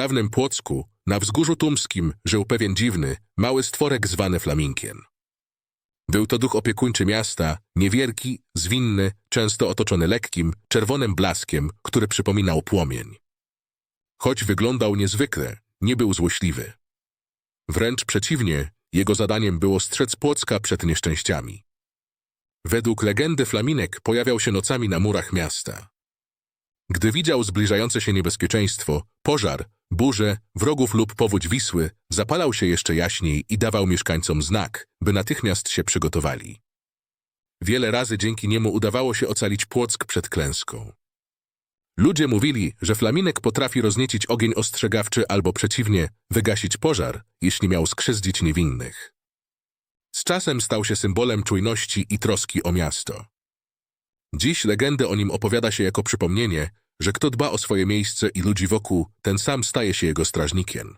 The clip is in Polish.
dawnym Płocku, na wzgórzu tumskim, żył pewien dziwny, mały stworek zwany Flaminkiem. Był to duch opiekuńczy miasta, niewielki, zwinny, często otoczony lekkim, czerwonym blaskiem, który przypominał płomień. Choć wyglądał niezwykle, nie był złośliwy. Wręcz przeciwnie, jego zadaniem było strzec Płocka przed nieszczęściami. Według legendy Flaminek pojawiał się nocami na murach miasta. Gdy widział zbliżające się niebezpieczeństwo, pożar, burzę, wrogów lub powódź Wisły, zapalał się jeszcze jaśniej i dawał mieszkańcom znak, by natychmiast się przygotowali. Wiele razy dzięki niemu udawało się ocalić Płock przed klęską. Ludzie mówili, że Flaminek potrafi rozniecić ogień ostrzegawczy albo przeciwnie, wygasić pożar, jeśli miał skrzywdzić niewinnych. Z czasem stał się symbolem czujności i troski o miasto. Dziś legendę o nim opowiada się jako przypomnienie, że kto dba o swoje miejsce i ludzi wokół, ten sam staje się jego strażnikiem.